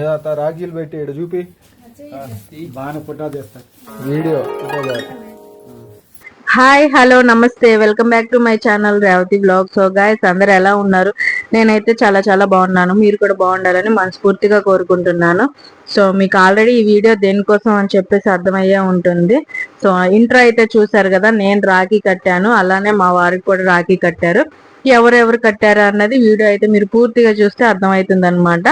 ఏదత్త రాఖీలు పెట్టి చూపి. బాగానే పుట్టా చేస్తారు వీడియో ఫోటో కాదు. Hi hello namaste. Welcome back to my channel Revathi blog. So guys అందరు ఎలా ఉన్నారు? నేనైతే చాలా చాలా బాగున్నాను. మీరు కూడా బాగుండాలని మనస్ఫూర్తిగా కోరుకుంటున్నాను. సో మీకు ఆల్రెడీ ఈ వీడియో దేనికోసం అని చెప్పేసి అర్థమయ్యే ఉంటుంది. సో ఇంటర్ అయితే చూసారు కదా నేను రాఖీ కట్టాను. అలానే మా వారికి కూడా రాఖీ కట్టారు. ఎవరెవరు కట్టారు అన్నది వీడియో అయితే మీరు పూర్తిగా చూస్తే అర్థమవుతుంది అనమాట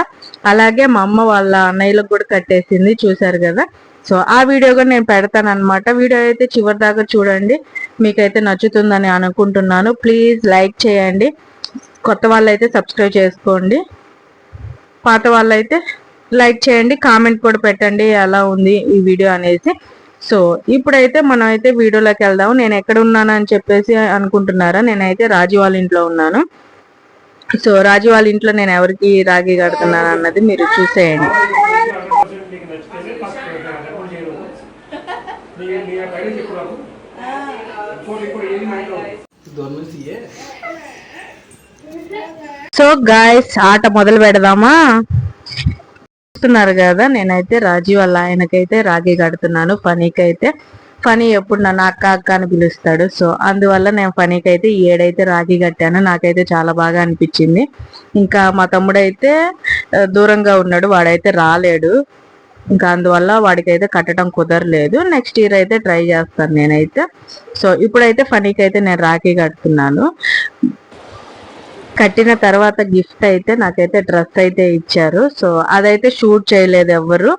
అలాగే మా అమ్మ వాళ్ళ అన్నయ్యలకు కూడా కట్టేసింది చూసారు కదా. సో ఆ వీడియో కూడా నేను పెడతాను అనమాట వీడియో అయితే చివరి దాకా చూడండి. మీకైతే నచ్చుతుందని అనుకుంటున్నాను. ప్లీజ్ లైక్ చేయండి. కొత్త వాళ్ళైతే సబ్స్క్రైబ్ చేసుకోండి. పాత వాళ్ళైతే లైక్ చేయండి కామెంట్ కూడా పెట్టండి ఎలా ఉంది ఈ వీడియో అనేసి. సో ఇప్పుడైతే మనం అయితే వీడియోలోకి వెళ్దాం. నేను ఎక్కడ ఉన్నాను అని చెప్పేసి అనుకుంటున్నారా? నేనైతే రాజు వాళ్ళ ఇంట్లో ఉన్నాను. సో రాజు వాళ్ళ ఇంట్లో నేను ఎవరికి రాగి కడుతున్నాను అన్నది మీరు చూసేయండి. నీకు సో గాయస్ ఆట మొదలు పెడదామా? చూస్తున్నారు కదా నేనైతే రాజీ వాళ్ళ ఆయనకైతే రాగి కడుతున్నాను ఫనీకి అయితే ఫనీ ఎప్పుడు నన్ను అక్క అక్క అని పిలుస్తాడు. సో అందువల్ల నేను ఫనీకి అయితే ఏడైతే రాగి కట్టాను. నాకైతే చాలా బాగా అనిపించింది. ఇంకా మా తమ్ముడైతే దూరంగా ఉన్నాడు వాడైతే రాలేడు. ఇంకా అందువల్ల వాడికైతే కట్టడం కుదరలేదు. నెక్స్ట్ ఇయర్ అయితే ట్రై చేస్తాను నేనైతే. సో ఇప్పుడైతే ఫనీకి అయితే నేను రాఖీ కడుతున్నాను. కట్టిన తర్వాత గిఫ్ట్ అయితే నాకైతే డ్రెస్ అయితే ఇచ్చారు. సో అదైతే షూట్ చేయలేదు ఎవ్వరు.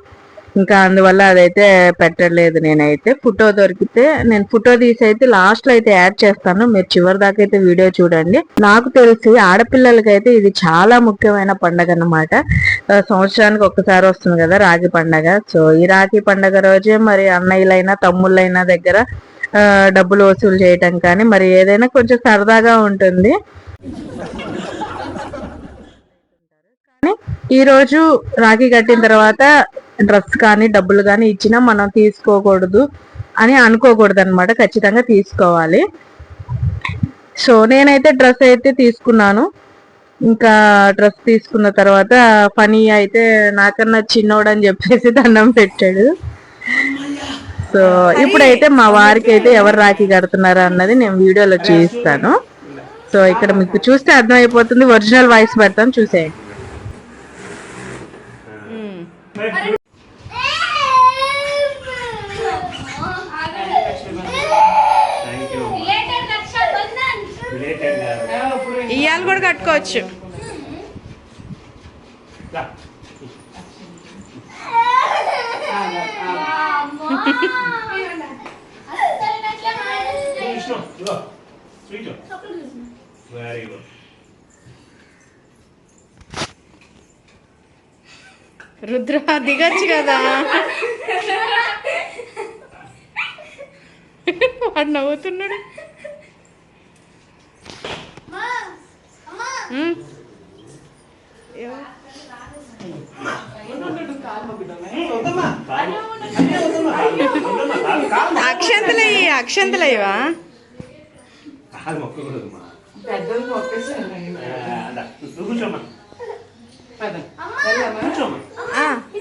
ఇంకా అందువల్ల అదైతే పెట్టలేదు నేనైతే. ఫోటో దొరికితే నేను ఫోటో తీసి అయితే లాస్ట్లో అయితే యాడ్ చేస్తాను. మీరు చివరి దాకా అయితే వీడియో చూడండి. నాకు తెలిసి ఆడపిల్లలకైతే ఇది చాలా ముఖ్యమైన పండగ అన్నమాట. సంవత్సరానికి ఒక్కసారి వస్తుంది కదా రాఖీ పండగ. సో ఈ రాఖీ పండగ రోజే మరి అన్నయ్యలైనా తమ్ముళ్ళైనా దగ్గర డబ్బులు వసూలు చేయటం కానీ మరి ఏదైనా కొంచెం సరదాగా ఉంటుంది. కానీ ఈ రోజు రాఖీ కట్టిన తర్వాత డ్రెస్ కానీ డబ్బులు కానీ ఇచ్చినా మనం తీసుకోకూడదు అని అనుకోకూడదు అనమాట ఖచ్చితంగా తీసుకోవాలి. సో నేనైతే డ్రెస్ అయితే తీసుకున్నాను. ఇంకా డ్రెస్ తీసుకున్న తర్వాత ఫనీ అయితే నాకన్నా చిన్నోడు అని చెప్పేసి దండం పెట్టాడు. సో ఇప్పుడైతే మా వారికి అయితే ఎవరు రాఖీ కడుతున్నారు అన్నది నేను వీడియోలో చూపిస్తాను. సో ఇక్కడ మీకు చూస్తే అర్థమైపోతుంది. ఒరిజినల్ వాయిస్ చూసేయండి. యూ రిలేటెడ్ ఇవాళ కూడా కట్టుకోవచ్చు. వెరీ గుడ్ రుద్ర దిగచ్చు కదా. వాడు నవ్వుతున్నాడు. అక్షంతలయ్యి అక్షంతలయ్యవా నువ్వు కూర్చోమ్మా.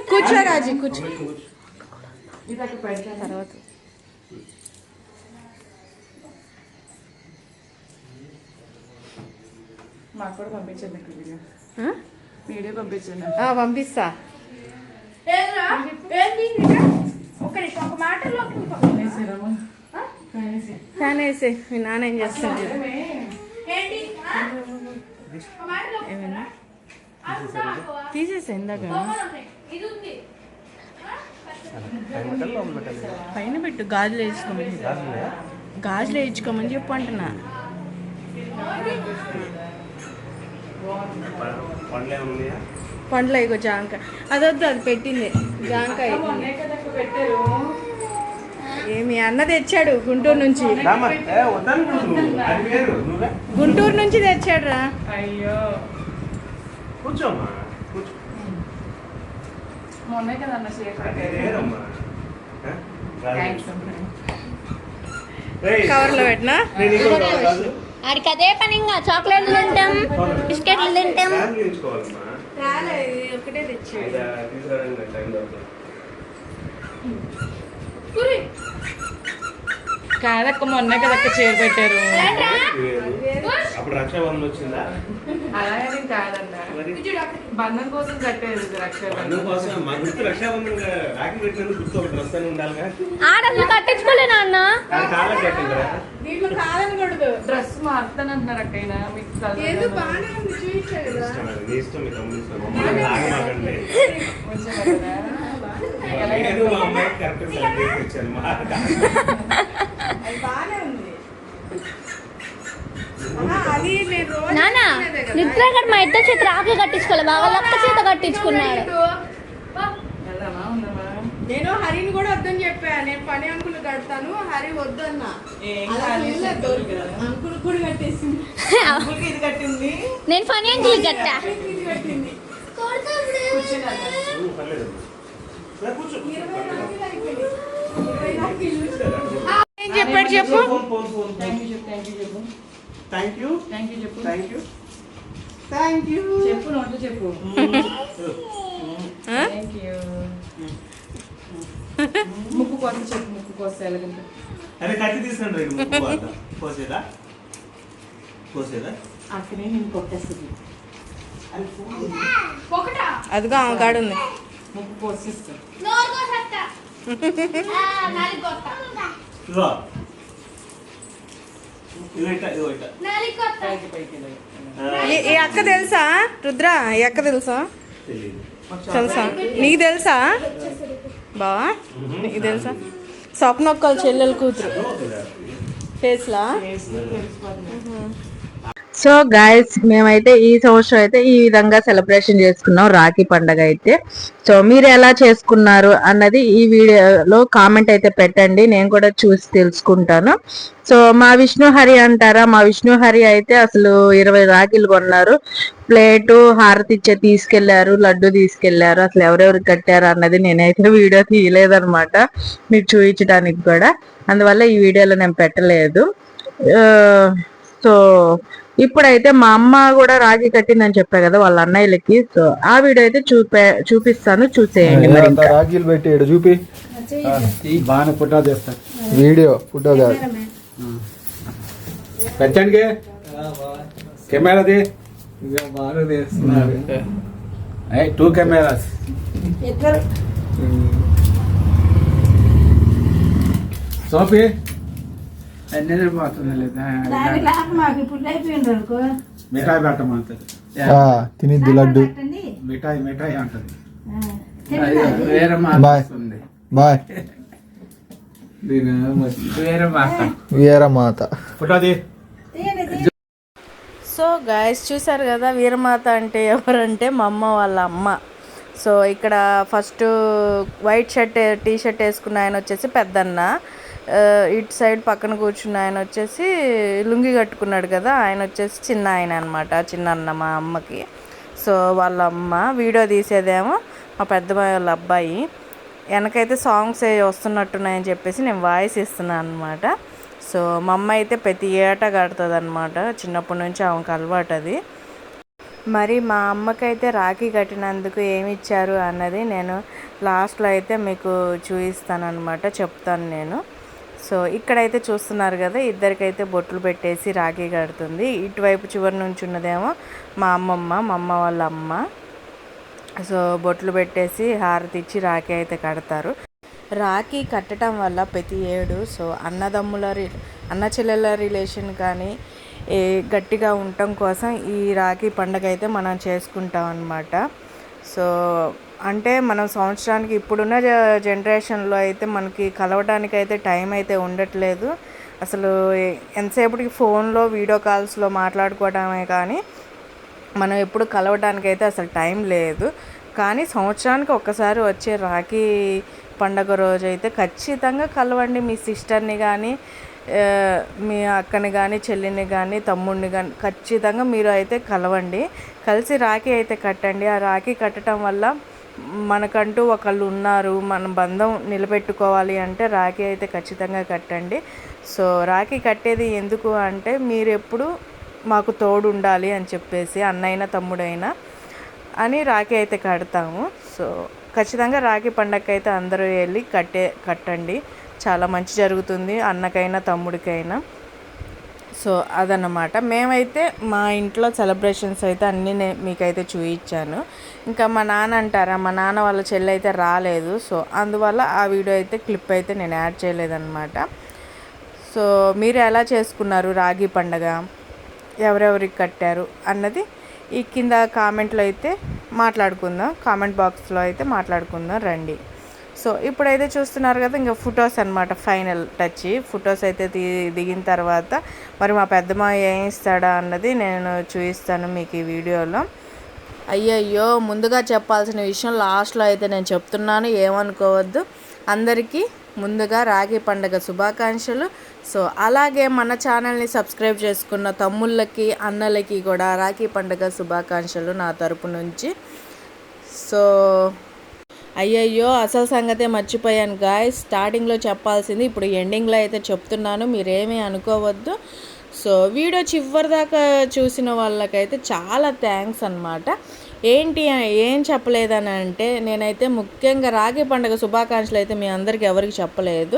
కూర్చో రాజు కూర్చో. తర్వాత. మాకు కూడా పంపించండి వీడియో. ఆ? వీడియో పంపించండి. పంపిస్తా. ఫ్యాన్ వేసి మీ నాన్న ఏం చేస్తాడు? తీసేసా ఇందాక. పైన పెట్టు గాజులు వేసుకోమని గాజులు వేయించుకోమని చెప్పు అంటున్నా. పండ్లే అయిగో జాంకాయ అదొద్దు అది పెట్టింది. జాంకాయ ఏమి అన్న తెచ్చాడు గుంటూరు నుంచి. గుంటూరు నుంచి తెచ్చాడు రా అయ్యో. కూర్చోమ్మా కూర్చో మొన్నే కవర్లో పెట్టినా. ఆడికి అదే పని ఇంకా చాక్లెట్లు తింటాం బిస్కెట్లు తింటాం. ఒకటే తెచ్చి ఇదా, తీసుకురావడానికి టైం దొరకదు. కాదక్క మొన్నే కదక్క చీర పెట్టారు. అప్పుడు రక్షాబంధన్ వచ్చిందా? అలాగే కాదన్న. మరి? బంధం కోసం కట్టేది ఇది రక్ష అందుకోసం మా గుర్తు రక్షాబంధన్ రాఖీ పెట్టినందుకు గుర్తు ఒక డ్రెస్ అని ఉండాలిగా ఆడట్లు కట్టించుకోలే నాన్న. అది కాళ్ళకి కట్టిందిరా దీంట్లో కాదనకూడదు డ్రెస్ మారుతానంటున్నారు అక్కయ్య మీకు చదువు ఏదో బాగానే ఉంది చూపించాడు కదా. ఇష్టం అది. నీ ఇష్టం మీ తమ్ముడి ఇష్టం. మమ్మల్ని లాగా మాకండి ఉంచారు కదా. నేను మా అమ్మాయికి కరెక్ట్ సర్టిఫికేట్ ఇచ్చాను. మా నేను. నిద్ర గారు మా ఇద్దరు చేత రాఖీ కట్టించుకోలే బాగా లక్క చేత కట్టించుకున్నాడు నేను హరిని కూడా వద్దని చెప్పా నేను పని అంకులు కడతాను హరి వద్దన్నా. అంకుల్ కూడా కట్టేసింది. అంకుల్కి ఇది కట్టింది? నేను పని అంకుల్ కట్టా. కూర్చో. చెప్పాడు చెప్పు. థ్యాంక్ యూ చెప్పు థ్యాంక్ యూ చెప్పు థ్యాంక్ యూ చెప్పు నోట్లో చెప్పు. థ్యాంక్ యూ ముక్కు కోసం చెప్పు ముక్కు కోసం ఎలాగంటే. అరే కట్టి తీసుకుని రండి ముక్కు వాత కోసేదా? కోసేదా? అక్కడే నేను కొట్టేస్తుంది. అదిగో ఆమె కాడు ఉంది. ముక్కు కోసిస్తాను ఈ- అక్క తెలుసా? రుద్ర ఈ అక్క తెలుసా? తెలుసా? నీకు తెలుసా? బావా నీకు తెలుసా? స్వప్న ఒక్కల చెల్లెలు కూతురు. ఫేస్లా? సో గాయస్ మేమైతే ఈ సంవత్సరం అయితే ఈ విధంగా సెలబ్రేషన్ చేసుకున్నాం రాఖీ పండగ అయితే. సో మీరు ఎలా చేసుకున్నారు అన్నది ఈ వీడియోలో కామెంట్ అయితే పెట్టండి. నేను కూడా చూసి తెలుసుకుంటాను. సో మా విష్ణు హరి అంటారా? మా విష్ణు హరి అయితే అసలు ఇరవై రాఖీలు కొన్నారు. ప్లేటు హారతి ఇచ్చే తీసుకెళ్ళారు లడ్డు తీసుకెళ్ళారు. అసలు ఎవరెవరు కట్టారు అన్నది నేనైతే వీడియో తీయలేదనమాట మీరు చూపించడానికి కూడా. అందువల్ల ఈ వీడియోలో నేను పెట్టలేదు. సో ఇప్పుడైతే మా అమ్మ కూడా రాఖీ కట్టిందని చెప్పా కదా వాళ్ళ అన్నయ్యలకి. సో ఆ వీడియో అయితే చూపే చూపిస్తాను చూసేయండి మరి ఇంకా. రాఖీలు పెట్టి ఈడ చూపి. బాగానే పుట్టా చేస్తారు వీడియో ఫోటో కాదు. పెంచండి కెమెరాది బాగా చేస్తున్నారు టూ కెమెరాస్. సోఫీ. మిఠాయి పెట్టమంటది తినిద్ది లడ్డు. మిఠాయి మిఠాయి అంటది. వేరే బాయ్. వస్తుంది. బాయ్. దీని వేరే మాట వీరమాత. పుట్టది సో గాయస్ చూసారు కదా వీరమాత అంటే ఎవరంటే మా అమ్మ వాళ్ళ అమ్మ. సో ఇక్కడ first white shirt T shirt వేసుకున్న ఆయన వచ్చేసి పెద్దన్న. ఇటు సైడ్ పక్కన కూర్చున్న ఆయన వచ్చేసి లుంగి కట్టుకున్నాడు కదా ఆయన వచ్చేసి చిన్న ఆయన అనమాట చిన్న అన్న మా అమ్మకి. సో వాళ్ళ అమ్మ వీడియో తీసేదేమో మా పెద్దమ్మాయి వాళ్ళ అబ్బాయి. వెనకైతే సాంగ్స్ వస్తున్నట్టున్నాయని చెప్పేసి నేను వాయిస్ ఇస్తున్నాను అనమాట సో మా అమ్మ అయితే ప్రతి ఏటా కడుతుంది అనమాట చిన్నప్పటి నుంచి ఆమెకు అలవాటు అది. మరి మా అమ్మకైతే రాఖీ కట్టినందుకు ఏమి ఇచ్చారు అన్నది నేను లాస్ట్లో అయితే మీకు చూపిస్తాను అనమాట చెప్తాను నేను. సో ఇక్కడైతే చూస్తున్నారు కదా ఇద్దరికైతే బొట్లు పెట్టేసి రాఖీ కడుతుంది. ఇటువైపు చివరి నుంచి ఉన్నదేమో మా అమ్మమ్మ మా అమ్మ వాళ్ళ అమ్మ. సో బొట్లు పెట్టేసి హారతి ఇచ్చి రాఖీ అయితే కడతారు. రాఖీ కట్టడం వల్ల ప్రతి ఏడు సో అన్నదమ్ముల రి అన్న చెల్లెల రిలేషన్ కానీ ఏ గట్టిగా ఉండటం కోసం ఈ రాఖీ పండగ అయితే మనం చేసుకుంటాం అన్నమాట. సో అంటే మనం సంవత్సరానికి ఇప్పుడున్న జ- జనరేషన్లో అయితే మనకి కలవడానికి అయితే టైం అయితే ఉండట్లేదు. అసలు ఎంతసేపటికి ఫోన్లో వీడియో కాల్స్లో మాట్లాడుకోవడమే కానీ మనం ఎప్పుడు కలవడానికి అయితే అసలు టైం లేదు. కానీ సంవత్సరానికి ఒక్కసారి వచ్చే రాఖీ పండగ రోజు అయితే ఖచ్చితంగా కలవండి. మీ సిస్టర్ని కానీ మీ అక్కని కానీ చెల్లిని కానీ తమ్ముడిని కానీ ఖచ్చితంగా మీరు అయితే కలవండి. కలిసి రాఖీ అయితే కట్టండి. ఆ రాఖీ కట్టడం వల్ల మనకంటూ ఒకళ్ళు ఉన్నారు మన బంధం నిలబెట్టుకోవాలి అంటే రాఖీ అయితే ఖచ్చితంగా కట్టండి. సో రాఖీ కట్టేది ఎందుకు అంటే మీరు ఎప్పుడు మాకు తోడు ఉండాలి అని చెప్పేసి అన్నైనా తమ్ముడైనా అని రాఖీ అయితే కడతాము. సో ఖచ్చితంగా రాఖీ పండగకి అయితే అందరూ వెళ్ళి కట్టే కట్టండి. చాలా మంచి జరుగుతుంది అన్నకైనా తమ్ముడికైనా. సో అదనమాట మేమైతే మా ఇంట్లో సెలబ్రేషన్స్ అయితే అన్నీ నే మీకైతే చూయించాను ఇంకా మా నాన్న అంటారా మా నాన్న వాళ్ళ చెల్లి అయితే రాలేదు. సో అందువల్ల ఆ వీడియో అయితే క్లిప్ అయితే నేను యాడ్ చేయలేదన్నమాట. సో మీరు ఎలా చేసుకున్నారు రాగి పండగ? ఎవరెవరికి కట్టారు? అన్నది ఈ కింద కామెంట్లో అయితే మాట్లాడుకుందాం. కామెంట్ బాక్స్లో అయితే మాట్లాడుకుందాం. రండి. సో ఇప్పుడైతే చూస్తున్నారు కదా ఇంకా ఫొటోస్ అనమాట ఫైనల్ టచ్. ఫొటోస్ అయితే తీ దిగిన తర్వాత మరి మా పెద్దమ్మ ఏం ఇస్తాడా అన్నది నేను చూపిస్తాను మీకు ఈ వీడియోలో. అయ్యయ్యో ముందుగా చెప్పాల్సిన విషయం లాస్ట్లో అయితే నేను చెప్తున్నాను ఏమనుకోవద్దు. అందరికీ ముందుగా రాఖీ పండగ శుభాకాంక్షలు. సో అలాగే మన ఛానల్ని సబ్స్క్రైబ్ చేసుకున్న తమ్ముళ్ళకి అన్నలకి కూడా రాఖీ పండగ శుభాకాంక్షలు నా తరపు నుంచి. సో అయ్యయ్యో అసలు సంగతే మర్చిపోయాను గాయస్ స్టార్టింగ్లో చెప్పాల్సింది ఇప్పుడు ఎండింగ్లో అయితే చెప్తున్నాను మీరేమీ అనుకోవద్దు. సో వీడియో చివరి దాకా చూసిన వాళ్ళకైతే చాలా థ్యాంక్స్ అనమాట ఏంటి ఏం చెప్పలేదని అంటే నేనైతే ముఖ్యంగా రాఖీ పండుగ శుభాకాంక్షలు అయితే మీ అందరికీ ఎవరికి చెప్పలేదు.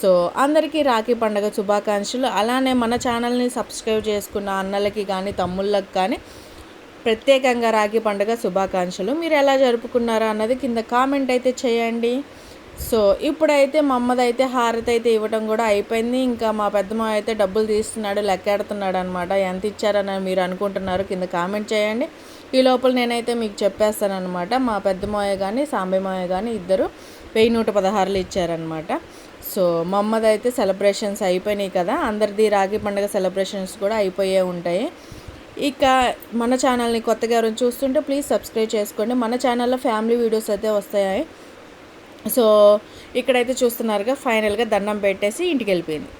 సో అందరికీ రాఖీ పండుగ శుభాకాంక్షలు. అలానే మన ఛానల్ని సబ్స్క్రైబ్ చేసుకున్న అన్నలకి కానీ తమ్ముళ్ళకి కానీ ప్రత్యేకంగా రాఖీ పండుగ శుభాకాంక్షలు. మీరు ఎలా జరుపుకున్నారా అన్నది కింద కామెంట్ అయితే చేయండి. సో ఇప్పుడైతే మా అమ్మదైతే హారతి అయితే ఇవ్వడం కూడా అయిపోయింది. ఇంకా మా పెద్దమ్మ అయితే డబ్బులు తీస్తున్నాడు లెక్కెడుతున్నాడు అనమాట ఎంత ఇచ్చారని మీరు అనుకుంటున్నారు కింద కామెంట్ చేయండి. ఈ లోపల నేనైతే మీకు చెప్పేస్తానమాట మా పెద్దమాయ కానీ సాంబయ్యమాయ కానీ ఇద్దరు వెయ్యి నూట పదహారులు ఇచ్చారనమాట సో మా అమ్మదైతే అయితే సెలబ్రేషన్స్ అయిపోయినాయి కదా. అందరిది రాఖీ పండుగ సెలబ్రేషన్స్ కూడా అయిపోయే ఉంటాయి. ఇక మన ఛానల్ని కొత్తగా ఎవరైనా చూస్తుంటే ప్లీజ్ సబ్స్క్రైబ్ చేసుకోండి. మన ఛానల్లో ఫ్యామిలీ వీడియోస్ అయితే వస్తాయి. సో ఇక్కడైతే చూస్తున్నారుగా ఫైనల్గా దండం పెట్టేసి ఇంటికి వెళ్ళిపోయింది.